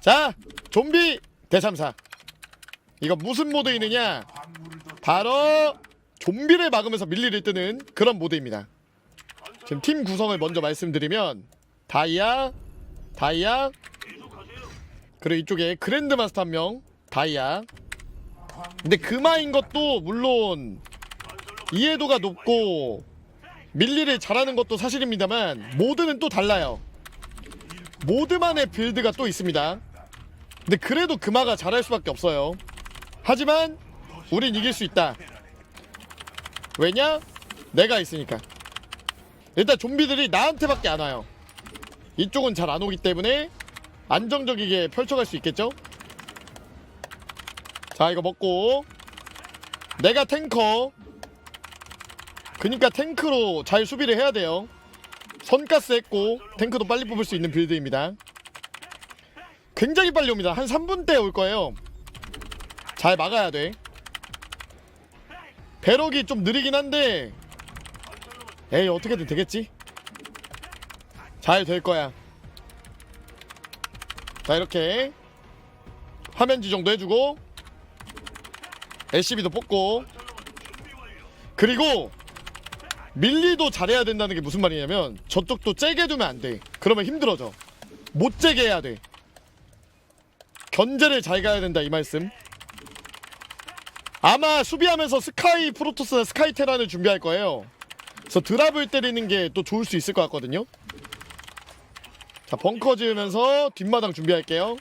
자 좀비 대참사. 이거 무슨 모드 있느냐? 바로 좀비를 막으면서 밀리를 뜨는 그런 모드입니다. 지금 팀 구성을 먼저 말씀드리면 다이아 다이아 그리고 이쪽에 그랜드 마스터 한 명 다이아. 근데 금화인 것도 물론 이해도가 높고 밀리를 잘하는 것도 사실입니다만 모드는 또 달라요. 모드만의 빌드가 또 있습니다 근데 그래도 금화가 잘할 수밖에 없어요. 하지만 우린 이길 수 있다. 왜냐? 내가 있으니까. 일단 좀비들이 나한테밖에 안 와요. 이쪽은 잘 안 오기 때문에 안정적이게 펼쳐갈 수 있겠죠? 자 이거 먹고. 내가 탱커. 그니까 탱크로 잘 수비를 해야 돼요. 선가스 했고 탱크도 빨리 뽑을 수 있는 빌드입니다 굉장히 빨리 옵니다. 한 3분대 올 거예요. 잘 막아야 돼. 배럭이 좀 느리긴 한데 에이 어떻게든 되겠지? 잘 될 거야. 자 이렇게 화면 지정도 해주고 LCB도 뽑고 그리고 밀리도 잘해야 된다는 게 무슨 말이냐면 저쪽도 째게 두면 안 돼. 그러면 힘들어져. 못 째게 해야 돼 견제를 잘 가야 된다 이 말씀. 아마 수비하면서 스카이 프로토스나 스카이 테란을 준비할 거예요. 그래서 드랍을 때리는 게 또 좋을 수 있을 것 같거든요. 자 벙커 지으면서 뒷마당 준비할게요.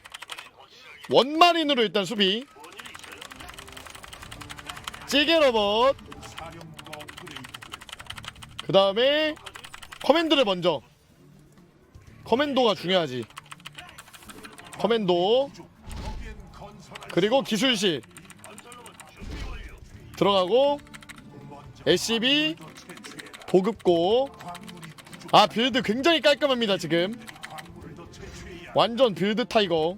원마린으로 일단 수비. 찌개 로봇. 그 다음에 커맨드를 먼저. 커맨도가 중요하지. 커맨도 그리고 기술실. 들어가고 SCB 보급고. 아 빌드 굉장히 깔끔합니다 지금. 완전 빌드 타이거.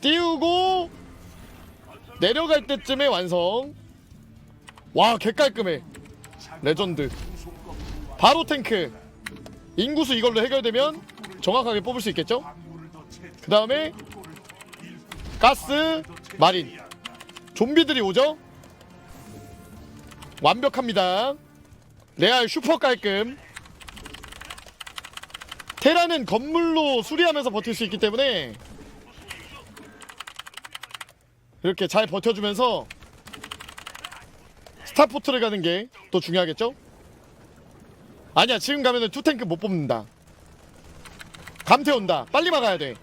띄우고 내려갈 때쯤에 완성. 와 개깔끔해. 레전드. 바로 탱크. 인구수 이걸로 해결되면 정확하게 뽑을 수 있겠죠? 그 다음에 가스 마린. 좀비들이 오죠? 완벽합니다. 레알 슈퍼 깔끔. 테라는 건물로 수리하면서 버틸 수 있기 때문에 이렇게 잘 버텨주면서 스타포트를 가는 게 또 중요하겠죠? 아니야 지금 가면은 투탱크 못 뽑는다. 감태 온다. 빨리 막아야 돼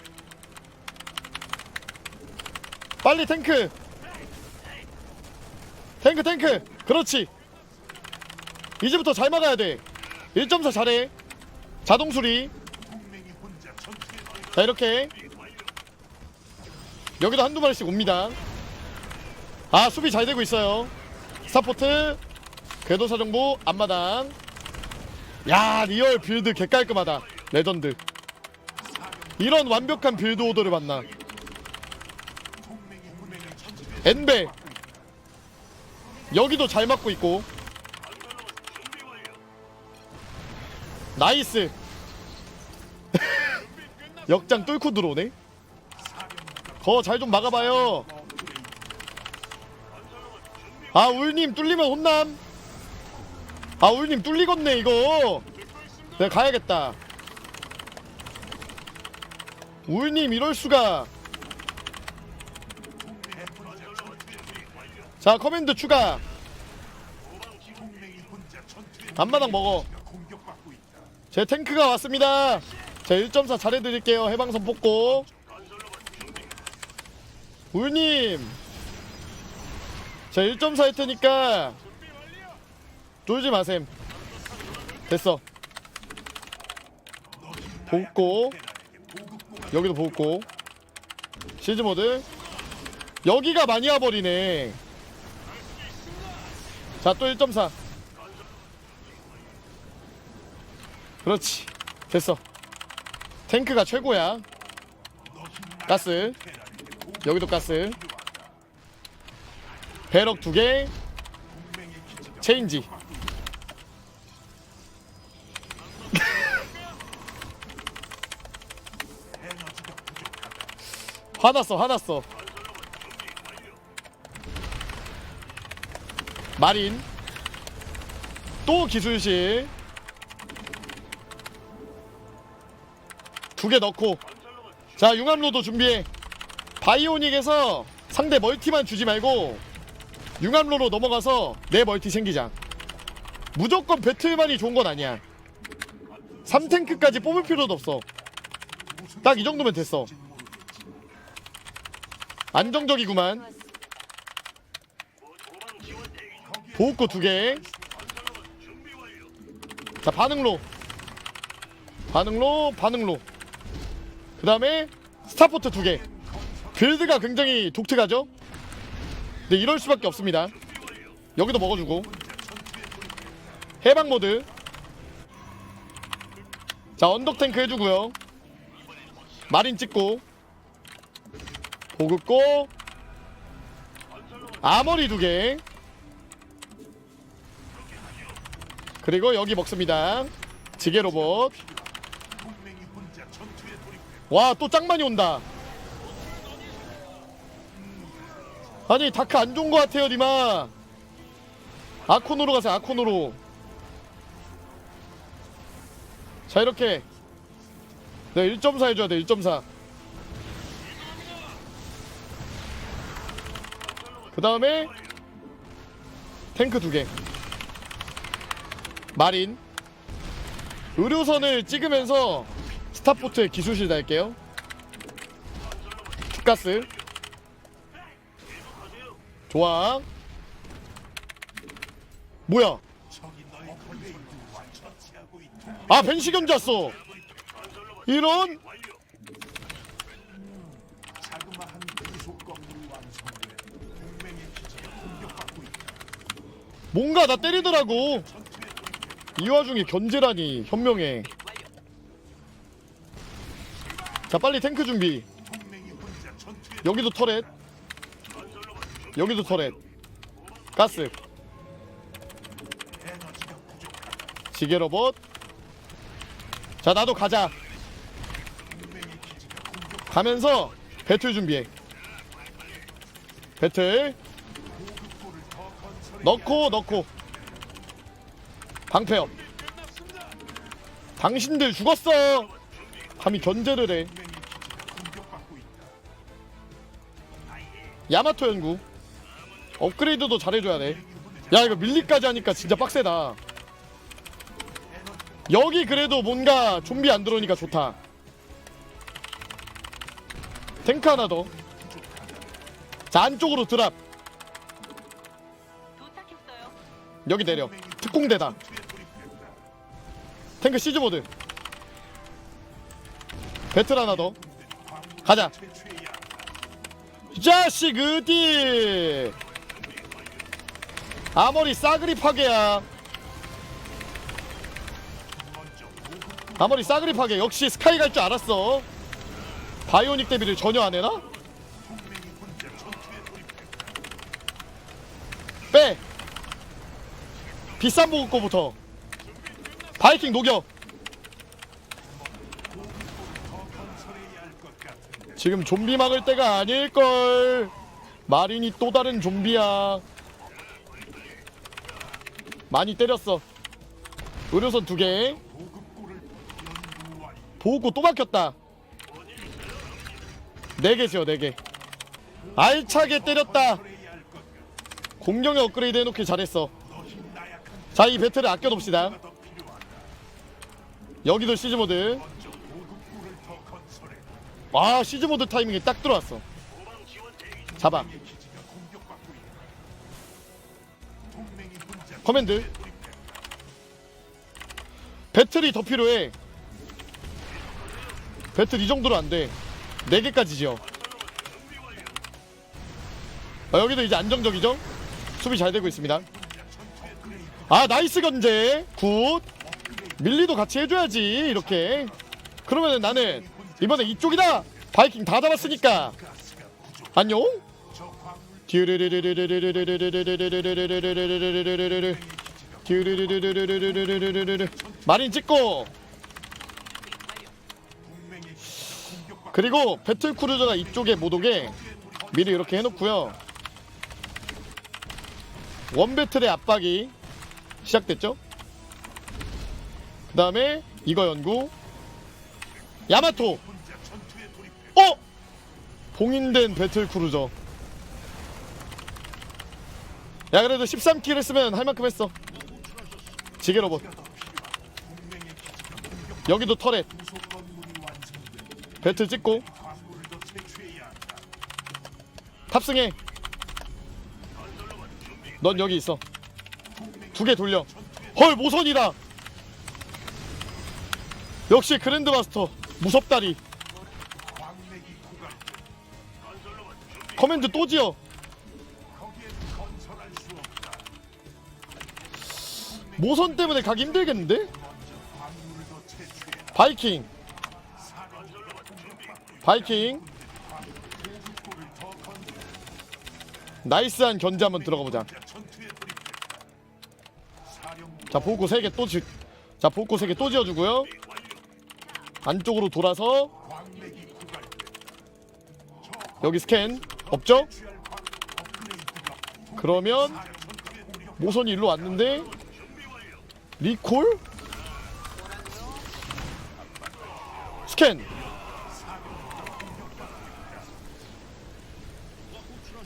빨리 탱크. 탱크 탱크. 그렇지. 이제부터 잘 막아야 돼. 1.4 잘해. 자동 수리. 자 이렇게. 여기도 한두 마리씩 옵니다. 아 수비 잘 되고 있어요. 스타포트. 궤도사정부 앞마당. 야 리얼 빌드 개깔끔하다. 레전드. 이런 완벽한 빌드 오더를 만나 엔베. 여기도 잘 맞고 있고. 나이스. 역장 뚫고 들어오네. 거 잘 좀 막아봐요. 아 울님 뚫리면 혼남. 아 울님 뚫리겠네 이거. 내가 가야겠다. 울님 이럴수가 자 커맨드 추가. 앞마당 먹어. 제 탱크가 왔습니다. 자 1.4 잘해드릴게요. 해방선 뽑고. 울님. 자 1.4 할테니까 쫄지 마셈. 됐어. 보고. 여기도 보고. 시즈모드. 여기가 많이 와버리네 자 또 1.4 그렇지. 됐어. 탱크가 최고야. 가스. 여기도 가스. 배럭 두 개. 체인지. 화났어 화났어 마린. 또 기술실 두 개 넣고. 자 융합로도 준비해. 바이오닉에서 상대 멀티만 주지 말고 융합로로 넘어가서 내 멀티 생기자. 무조건 배틀만이 좋은 건 아니야. 3탱크까지 뽑을 필요도 없어. 딱 이 정도면 됐어. 안정적이구만 보호코 두개. 자 반응로. 반응로 반응로. 그 다음에 스타포트 두개. 빌드가 굉장히 독특하죠? 근데 이럴 수밖에 없습니다. 여기도 먹어주고. 해방 모드. 자 언덕 탱크 해주고요. 마린 찍고. 보급고. 아머리 두개 그리고 여기 먹습니다. 지게 로봇. 와 또 짱 많이 온다. 아니 다크 안 좋은 거 같아요 리마. 아코노로 가세요 아코노로. 자 이렇게. 네 1.4 해줘야 돼 1.4 그 다음에 탱크 두 개 마린. 의료선을 찍으면서 스타포트에 기술실 달게요. 투가스. 좋아 뭐야? 아 벤시 견자어. 이런. 뭔가 나 때리더라고 이 와중에 견제라니 현명해. 자 빨리 탱크 준비. 여기도 터렛. 여기도 터렛. 가스. 지게 로봇. 자 나도 가자. 가면서 배틀 준비해. 배틀. 넣고 넣고 방패업 당신들 죽었어. 감히 견제를 해. 야마토 연구. 업그레이드도 잘해줘야 돼야 이거 밀리까지 하니까 진짜 빡세다. 여기 그래도 뭔가 좀비 안 들어오니까 좋다. 탱크 하나 더 자 안쪽으로 드랍. 여기 내려. 특공대다 탱크 시즈모드. 배틀 하나 더 가자. 이 자식 어디 아머리 싸그리 파괴야. 아머리 싸그리 파괴. 역시 스카이 갈 줄 알았어. 바이오닉 대비를 전혀 안 해나? 빼. 비싼 보급 거부터 바이킹 녹여. 지금 좀비 막을 때가 아닐걸. 마린이 또 다른 좀비야. 많이 때렸어. 의료선 두개. 보고 또 막혔다. 네 개죠 네개. 알차게 때렸다. 공룡의 업그레이드 해놓기 잘했어. 자 이 배틀을 아껴둡시다 여기도 시즈 모드. 와 시즈 모드 타이밍이 딱 들어왔어. 잡아. 커맨드. 배틀이 더 필요해. 배틀 이 정도로 안 돼. 4개까지 지어. 아, 여기도 이제 안정적이죠? 수비 잘 되고 있습니다. 아 나이스 견제. 굿 밀리도 같이 해줘야지 이렇게. 그러면 나는 이번에 이쪽이다! 바이킹 다 잡았으니까. 안녕? 마린 찍고. 그리고 배틀크루저가 이쪽에 못 오게 미리 이렇게 해놓고요. 원배틀의 압박이 시작됐죠 그 다음에 이거 연구. 야마토. 어? 봉인된 배틀크루저. 야 그래도 13킬 했으면 할 만큼 했어. 지게 로봇. 여기도 터렛. 배틀 찍고. 탑승해. 넌 여기 있어. 두 개 돌려. 헐 모선이다 역시 그랜드마스터 무섭다리. 커맨드 또 지어. 모선 때문에 가기 힘들겠는데? 바이킹. 바이킹. 나이스한 견제 한번 들어가 보자. 자 보고 3개 또 지... 자 보고 3개 또 지어주고요 안쪽으로 돌아서 여기 스캔 없죠? 그러면 모선이 일로 왔는데 리콜? 스캔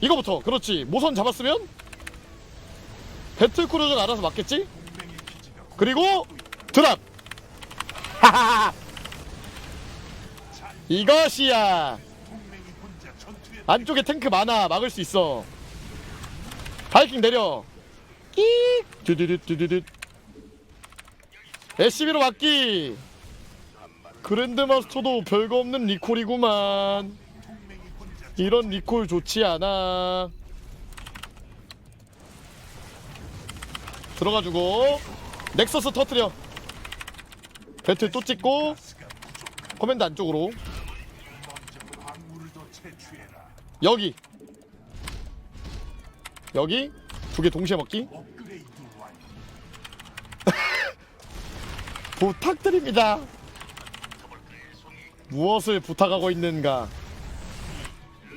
이거부터 그렇지 모선 잡았으면 배틀크루저가 알아서 맞겠지? 그리고 드랍 하하하 이것이야. 안쪽에 탱크 많아. 막을 수 있어. 바이킹 내려. 끼 두두두두두두. SCB로 막기. 그랜드마스터도 별거 없는 리콜이구만. 이런 리콜 좋지 않아. 들어가주고. 넥서스 터트려. 배틀 또 찍고 커맨드 안쪽으로. 여기. 여기? 두 개 동시에 먹기? 부탁드립니다. 무엇을 부탁하고 있는가?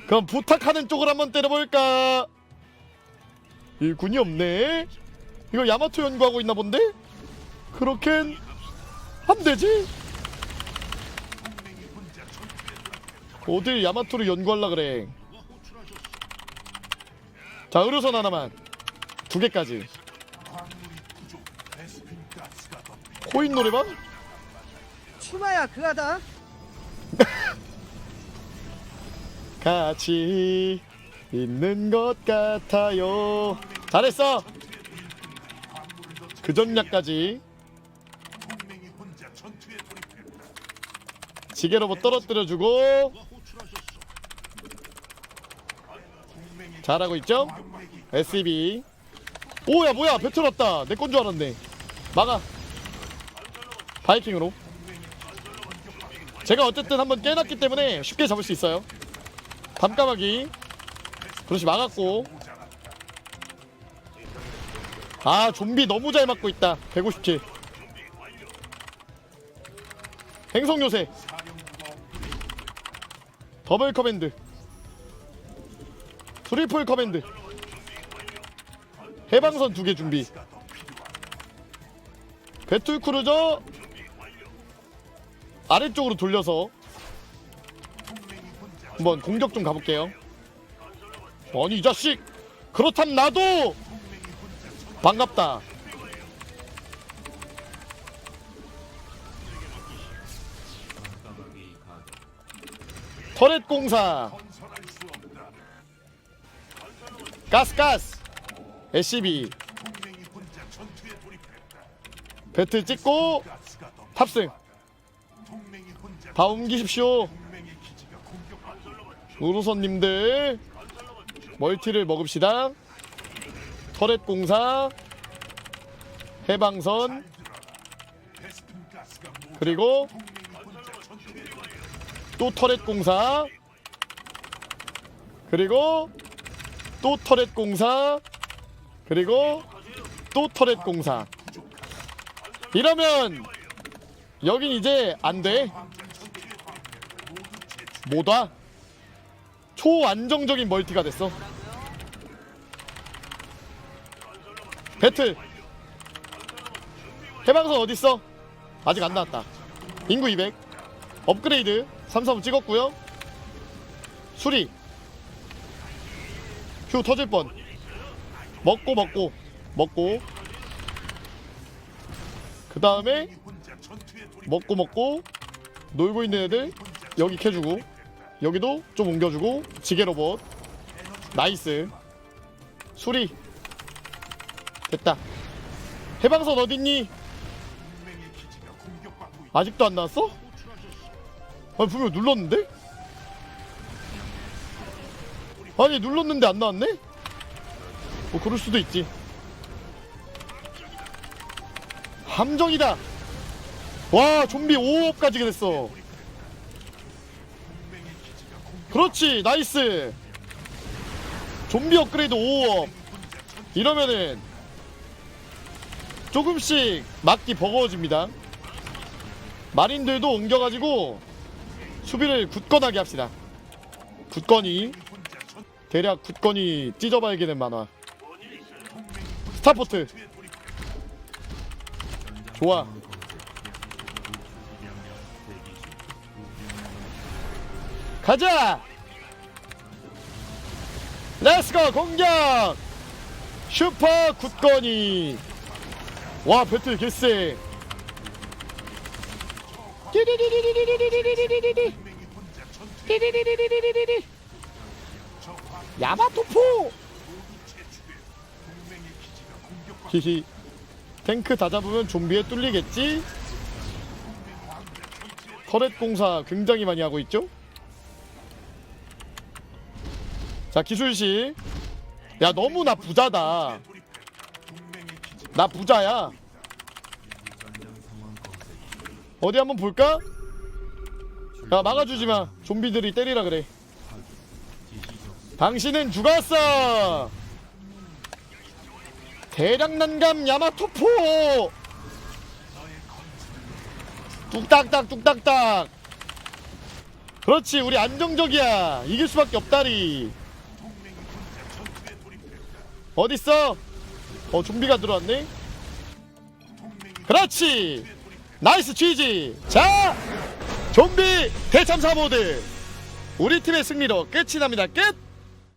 그럼 부탁하는 쪽을 한번 때려볼까? 일꾼이 없네. 이거 야마토 연구하고 있나 본데? 그렇겐 안 되지 어딜 야마토를 연구하려 그래. 자 의료선 하나만. 두 개까지. 코인 노래방? 추마야 그하다. 같이 있는 것 같아요. 잘했어. 그 전략까지. 지게로봇 떨어뜨려주고 잘하고 있죠? SCB 오야 뭐야? 배틀 왔다. 내 건 줄 알았네. 막아. 바이킹으로. 제가 어쨌든 한번 깨놨기 때문에 쉽게 잡을 수 있어요. 밤까마귀. 그렇지 막았고. 아 좀비 너무 잘 맞고 있다. 150킬 행성 요새. 더블 커맨드 트리플 커맨드. 해방선 두 개 준비. 배틀 크루저 아래쪽으로 돌려서 한번 공격 좀 가볼게요. 아니 이 자식! 그렇담 나도 반갑다. 터렛 공사 가스 가스. SCB 배틀 찍고 탑승. 다 옮기십시오. 우루선님들 멀티를 먹읍시다. 터렛 공사. 해방선. 그리고 또 터렛 공사. 그리고 또 터렛 공사. 그리고 또 터렛 공사. 이러면 여긴 이제 안돼. 뭐다? 초안정적인 멀티가 됐어. 배틀. 해방선 어딨어? 아직 안 나왔다. 인구 200 업그레이드 3 찍었고요. 수리 휴 터질 뻔. 먹고 먹고 먹고. 그 다음에 먹고 먹고. 놀고 있는 애들 여기 캐주고. 여기도 좀 옮겨주고. 지게 로봇. 나이스. 수리. 됐다. 해방선 어딨니? 아직도 안 나왔어? 아니 분명 눌렀는데? 아니 눌렀는데 안 나왔네? 뭐 그럴 수도 있지. 함정이다! 와 좀비 5업까지 됐어. 그렇지 나이스! 좀비 업그레이드 5업 이러면은 조금씩 막기 버거워집니다. 마린들도 옮겨가지고 수비를 굳건하게 합시다. 굳건히 대략 굳건히 찢어발기는 만화. 스타포트. 좋아. 가자! 렛츠고 공격! 슈퍼 굳건이 와 배틀 개쎄. 띠리리리리리리리리. 야마토포! 히히. 탱크 다 잡으면 좀비에 뚫리겠지? 터렛 공사 굉장히 많이 하고 있죠? 자 기술실 야 너무 나 부자다. 나 부자야. 어디 한번 볼까? 야 막아주지마. 좀비들이 때리라 그래 당신은 죽었어 대량난감 야마토포! 뚝딱딱 뚝딱딱. 그렇지 우리 안정적이야. 이길 수밖에 없다리. 어딨어? 어 좀비가 들어왔네? 그렇지! 나이스 취지! 자 좀비 대참사 모드. 우리 팀의 승리로 끝이 납니다. 끝